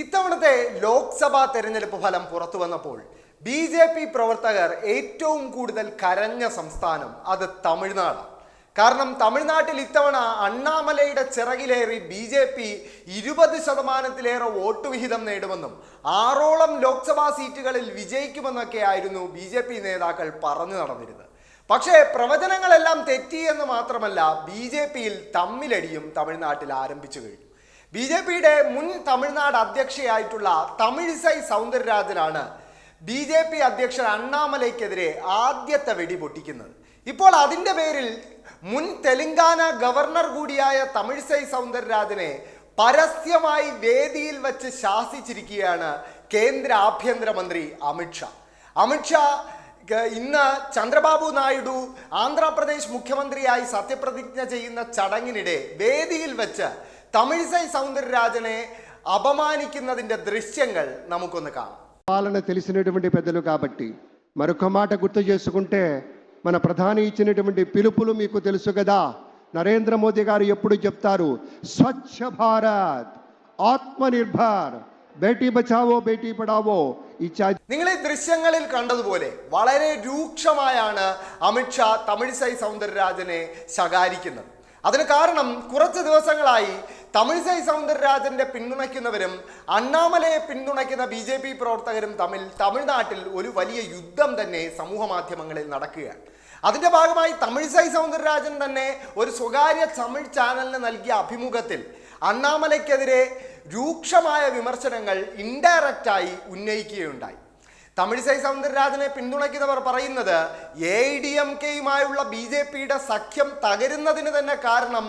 ഇത്തവണത്തെ ലോക്സഭാ തെരഞ്ഞെടുപ്പ് ഫലം പുറത്തു വന്നപ്പോൾ ബി ജെ പി പ്രവർത്തകർ ഏറ്റവും കൂടുതൽ കരഞ്ഞ സംസ്ഥാനം അത് തമിഴ്നാടാണ് കാരണം തമിഴ്നാട്ടിൽ ഇത്തവണ അണ്ണാമലയുടെ ചിറകിലേറി ബി ജെ പി ഇരുപത് ശതമാനത്തിലേറെ വോട്ട് വിഹിതം നേടുമെന്നും ആറോളം ലോക്സഭാ സീറ്റുകളിൽ വിജയിക്കുമെന്നൊക്കെ ആയിരുന്നു ബി ജെ പി നേതാക്കൾ പറഞ്ഞു നടന്നിരുന്നത്. പക്ഷേ പ്രവചനങ്ങളെല്ലാം തെറ്റി എന്ന് മാത്രമല്ല ബി ജെ പിയിൽ തമ്മിലടിയും തമിഴ്നാട്ടിൽ ആരംഭിച്ചു കഴിഞ്ഞു. ബി ജെ പിയുടെ മുൻ തമിഴ്നാട് അധ്യക്ഷയായിട്ടുള്ള തമിഴിസൈ സൗന്ദരരാജനാണ് ബി ജെ പി അധ്യക്ഷൻ അണ്ണാമലയ്ക്കെതിരെ ആദ്യത്തെ വെടി പൊട്ടിക്കുന്നത്. ഇപ്പോൾ അതിന്റെ പേരിൽ മുൻ തെലങ്കാന ഗവർണർ കൂടിയായ തമിഴിസൈ സൗന്ദരരാജനെ പരസ്യമായി വേദിയിൽ വച്ച് ശാസിച്ചിരിക്കുകയാണ് കേന്ദ്ര ആഭ്യന്തരമന്ത്രി അമിത്ഷാ അമിത്ഷാ ഇന്ന് ചന്ദ്രബാബു നായിഡു ആന്ധ്രാപ്രദേശ് മുഖ്യമന്ത്രിയായി സത്യപ്രതിജ്ഞ ചെയ്യുന്ന ചടങ്ങിനിടെ വേദിയിൽ വെച്ച് തമിഴിസൈ സൗന്ദരരാജനെ అపమానిക്കുന്നതിന്റെ దృశ్యంగా നമുക്കൊന്ന് കാണാം పాలన తెలిసినటువంటి పెద్దలు కాబట్టి మరొక మాట గుర్తు చేసుకుంటే మన ప్రధాని ఇచ్చినటువంటి పిలుపులు మీకు తెలుసు కదా నరేంద్ర మోదీ గారు ఎప్పుడు చెప్తారు స్వచ్ఛ భారత్ ఆత్మనిర్భర్ ബേട്ടി ബച്ചാവോ ബേട്ടി പഠാവോ നിങ്ങൾ ഈ ദൃശ്യങ്ങളിൽ കണ്ടതുപോലെ വളരെ രൂക്ഷമായാണ് അമിത്ഷാ തമിഴിസൈ സൗന്ദരരാജനെ ശകാരിക്കുന്നത് അതിന് കാരണം കുറച്ച് ദിവസങ്ങളായി തമിഴ്സൈ സൗന്ദരരാജന്റെ പിന്തുണയ്ക്കുന്നവരും അണ്ണാമലയെ പിന്തുണയ്ക്കുന്ന ബി ജെ പി പ്രവർത്തകരും തമ്മിൽ തമിഴ്നാട്ടിൽ ഒരു വലിയ യുദ്ധം തന്നെ സമൂഹ മാധ്യമങ്ങളിൽ നടക്കുകയാണ്. അതിന്റെ ഭാഗമായി തമിഴ്സൈ സൗന്ദരരാജൻ തന്നെ ഒരു സ്വകാര്യ തമിഴ് ചാനലിന് നൽകിയ അഭിമുഖത്തിൽ അണ്ണാമലയ്ക്കെതിരെ രൂക്ഷമായ വിമർശനങ്ങൾ ഇൻഡയറക്റ്റായി ഉന്നയിക്കുകയുണ്ടായി. തമിഴിസൈ സൗന്ദരരാജനെ പിന്തുണയ്ക്കുന്നവർ പറയുന്നത് എ ഡി എം കെയുമായുള്ള ബി ജെ പിയുടെ സഖ്യം തകരുന്നതിന് തന്നെ കാരണം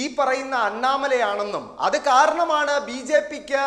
ഈ പറയുന്ന അണ്ണാമലയാണെന്നും അത് കാരണമാണ് ബി ജെ പിക്ക്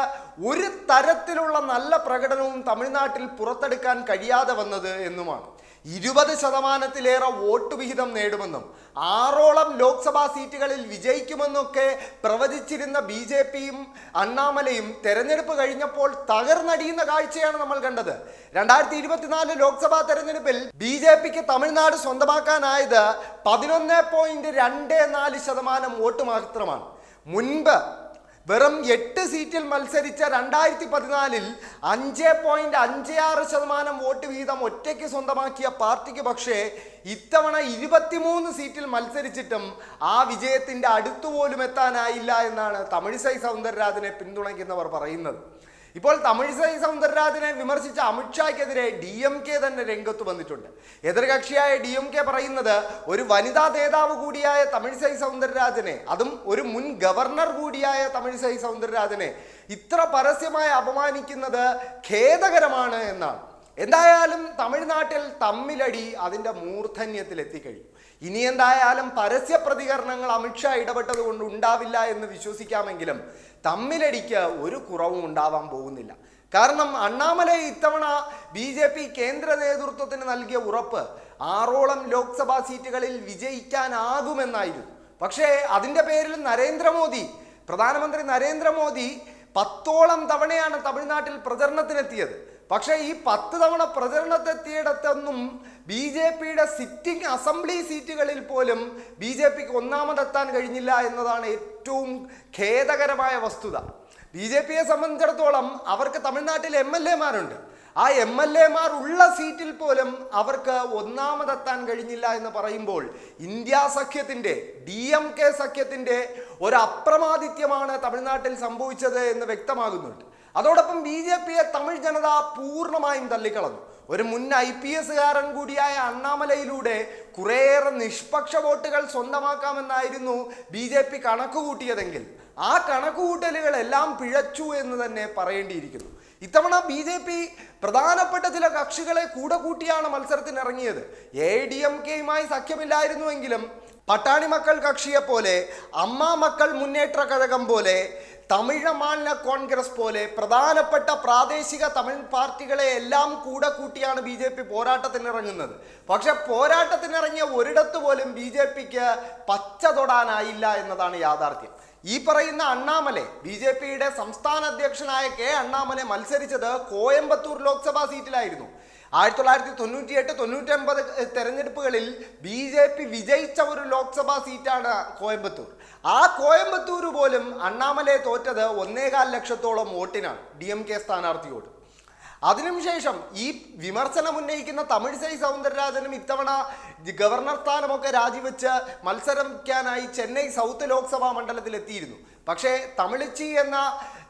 ഒരു തരത്തിലുള്ള നല്ല പ്രകടനവും തമിഴ്നാട്ടിൽ പുറത്തെടുക്കാൻ കഴിയാതെ വന്നത് എന്നുമാണ്. ഇരുപത് ശതമാനത്തിലേറെ വോട്ട് വിഹിതം നേടുമെന്നും ആറോളം ലോക്സഭാ സീറ്റുകളിൽ വിജയിക്കുമെന്നൊക്കെ പ്രവചിച്ചിരുന്ന ബി ജെ പിയും അണ്ണാമലയും തെരഞ്ഞെടുപ്പ് കഴിഞ്ഞപ്പോൾ തകർന്നടിയുന്ന കാഴ്ചയാണ് നമ്മൾ കണ്ടത്. രണ്ടായിരത്തി ഇരുപത്തിനാല് ലോക്സഭാ തെരഞ്ഞെടുപ്പിൽ ബി ജെ പിക്ക് തമിഴ്നാട് സ്വന്തമാക്കാനായത് പതിനൊന്ന് പോയിന്റ് രണ്ട് നാല് ശതമാനം വോട്ട് മാത്രമാണ്. മുൻപ് വെറും എട്ട് സീറ്റിൽ മത്സരിച്ച രണ്ടായിരത്തി പതിനാലിൽ അഞ്ച് പോയിന്റ് അഞ്ച് ആറ് ശതമാനം വോട്ട് വീതം ഒറ്റയ്ക്ക് സ്വന്തമാക്കിയ പാർട്ടിക്ക് പക്ഷേ ഇത്തവണ ഇരുപത്തിമൂന്ന് സീറ്റിൽ മത്സരിച്ചിട്ടും ആ വിജയത്തിന്റെ അടുത്തുപോലും എത്താനായില്ല എന്നാണ് തമിഴിസൈ സൗന്ദരരാജനെ പിന്തുണയ്ക്കുന്നവർ പറയുന്നത്. ഇപ്പോൾ തമിഴ്സൈ സൗന്ദരരാജനെ വിമർശിച്ച അമിത്ഷായ്ക്കെതിരെ ഡി എം കെ തന്നെ രംഗത്ത് വന്നിട്ടുണ്ട്. എതിർകക്ഷിയായ ഡി എം കെ പറയുന്നത് ഒരു വനിതാ നേതാവ് കൂടിയായ തമിഴ്സൈ സൗന്ദരരാജനെ അതും ഒരു മുൻ ഗവർണർ കൂടിയായ തമിഴ്സൈ സൗന്ദരരാജനെ ഇത്ര പരസ്യമായി അപമാനിക്കുന്നത് ഖേദകരമാണ് എന്നാണ്. എന്തായാലും തമിഴ്നാട്ടിൽ തമ്മിലടി അതിന്റെ മൂർധന്യത്തിൽ എത്തിക്കഴിഞ്ഞു ഇനി എന്തായാലും പരസ്യ പ്രതികരണങ്ങൾ അമിത്ഷാ ഇടപെട്ടത് കൊണ്ട് ഉണ്ടാവില്ല എന്ന് വിശ്വസിക്കാമെങ്കിലും തമ്മിലടിക്ക് ഒരു കുറവും ഉണ്ടാവാൻ പോകുന്നില്ല. കാരണം അണ്ണാമലൈ ഇത്തവണ ബി ജെ പി കേന്ദ്ര നേതൃത്വത്തിന് നൽകിയ ഉറപ്പ് ആറോളം ലോക്സഭാ സീറ്റുകളിൽ വിജയിക്കാനാകുമെന്നായിരുന്നു. പക്ഷേ അതിന്റെ പേരിൽ നരേന്ദ്രമോദി പ്രധാനമന്ത്രി നരേന്ദ്രമോദി പത്തോളം തവണയാണ് തമിഴ്നാട്ടിൽ പ്രചരണത്തിനെത്തിയത്. പക്ഷേ ഈ പത്ത് തവണ പ്രചരണത്തെത്തിയിടത്തൊന്നും ബി ജെ പിയുടെ സിറ്റിംഗ് അസംബ്ലി സീറ്റുകളിൽ പോലും ബി ജെ പിക്ക് ഒന്നാമതെത്താൻ കഴിഞ്ഞില്ല എന്നതാണ് ഏറ്റവും ഖേദകരമായ വസ്തുത. ബി ജെ പിയെ സംബന്ധിച്ചിടത്തോളം അവർക്ക് തമിഴ്നാട്ടിൽ എം എൽ എമാരുണ്ട് ആ എം എൽ എമാർ ഉള്ള സീറ്റിൽ പോലും അവർക്ക് ഒന്നാമതെത്താൻ കഴിഞ്ഞില്ല എന്ന് പറയുമ്പോൾ ഇന്ത്യ സഖ്യത്തിന്റെ ഡി എം കെ സഖ്യത്തിന്റെ ഒരു അപ്രമാദിത്യമാണ് തമിഴ്നാട്ടിൽ സംഭവിച്ചത് എന്ന് വ്യക്തമാകുന്നുണ്ട്. അതോടൊപ്പം ബി ജെ പിയെ തമിഴ് ജനത പൂർണമായും തള്ളിക്കളഞ്ഞു. ഒരു മുൻ ഐ പി എസുകാരൻ കൂടിയായ അണ്ണാമലയിലൂടെ കുറേയേറെ നിഷ്പക്ഷ വോട്ടുകൾ സ്വന്തമാക്കാമെന്നായിരുന്നു ബി ജെ പി കണക്ക് കൂട്ടിയതെങ്കിൽ ആ കണക്കുകൂട്ടലുകളെല്ലാം പിഴച്ചു എന്ന് തന്നെ പറയേണ്ടിയിരിക്കുന്നു. ഇത്തവണ ബി ജെ പി പ്രധാനപ്പെട്ട ചില കക്ഷികളെ കൂടെ കൂട്ടിയാണ് മത്സരത്തിനിറങ്ങിയത്. എ ഡി എം കെയുമായി സഖ്യമില്ലായിരുന്നുവെങ്കിലും പട്ടാണി മക്കൾ കക്ഷിയെ പോലെ അമ്മ മക്കൾ മുന്നേറ്റ കഴകം പോലെ തമിഴ് മാനില കോൺഗ്രസ് പോലെ പ്രധാനപ്പെട്ട പ്രാദേശിക തമിഴ് പാർട്ടികളെ എല്ലാം കൂടെ കൂട്ടിയാണ് ബി ജെ പി പോരാട്ടത്തിനിറങ്ങുന്നത്. പക്ഷെ പോരാട്ടത്തിനിറങ്ങിയ ഒരിടത്ത് പോലും ബി ജെ പിക്ക് പച്ച തൊടാനായില്ല എന്നതാണ് യാഥാർത്ഥ്യം. ഈ പറയുന്ന അണ്ണാമലെ ബി ജെ പിയുടെ സംസ്ഥാന അധ്യക്ഷനായ കെ അണ്ണാമലെ മത്സരിച്ചത് കോയമ്പത്തൂർ ലോക്സഭാ സീറ്റിലായിരുന്നു. ആയിരത്തി തൊള്ളായിരത്തി തൊണ്ണൂറ്റി എട്ട് തൊണ്ണൂറ്റി ഒൻപത് തെരഞ്ഞെടുപ്പുകളിൽ ബി ജെ പി വിജയിച്ച ഒരു ലോക്സഭാ സീറ്റാണ് കോയമ്പത്തൂർ. ആ കോയമ്പത്തൂർ പോലും അണ്ണാമലയെ തോറ്റത് ഒന്നേകാൽ ലക്ഷത്തോളം വോട്ടിനാണ് ഡി എം കെ സ്ഥാനാർത്ഥിയോട്. അതിനും ശേഷം ഈ വിമർശനം ഉന്നയിക്കുന്ന തമിഴ്സൈ സൗന്ദരരാജനും ഇത്തവണ ഗവർണർ സ്ഥാനമൊക്കെ രാജിവെച്ച് മത്സരിക്കാനായി ചെന്നൈ സൗത്ത് ലോക്സഭാ മണ്ഡലത്തിൽ എത്തിയിരുന്നു പക്ഷേ തമിഴിച്ചി എന്ന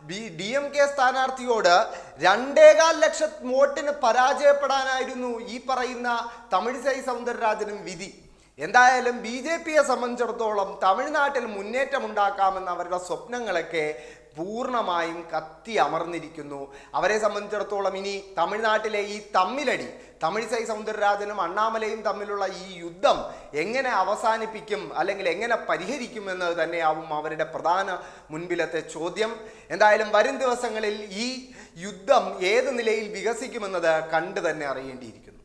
ബി ഡി എം കെ സ്ഥാനാർത്ഥിയോട് രണ്ടേകാൽ ലക്ഷം വോട്ടിന് പരാജയപ്പെടാനായിരുന്നു ഈ പറയുന്ന തമിഴ്സൈ സൗന്ദരരാജനും വിധി. എന്തായാലും ബി ജെ പിയെ സംബന്ധിച്ചിടത്തോളം തമിഴ്നാട്ടിൽ മുന്നേറ്റം ഉണ്ടാക്കാമെന്ന അവരുടെ സ്വപ്നങ്ങളൊക്കെ പൂർണമായും കത്തി അമർന്നിരിക്കുന്നു. അവരെ സംബന്ധിച്ചിടത്തോളം ഇനി തമിഴ്നാട്ടിലെ ഈ തമ്മിലടി തമിഴിസൈ സൗന്ദരരാജനും അണ്ണാമലയും തമ്മിലുള്ള ഈ യുദ്ധം എങ്ങനെ അവസാനിപ്പിക്കും അല്ലെങ്കിൽ എങ്ങനെ പരിഹരിക്കും എന്നത് തന്നെയാവും അവരുടെ പ്രധാന മുൻപിലത്തെ ചോദ്യം. എന്തായാലും വരും ദിവസങ്ങളിൽ ഈ യുദ്ധം ഏത് നിലയിൽ വികസിക്കുമെന്നത് കണ്ടു തന്നെ അറിയേണ്ടിയിരിക്കുന്നു.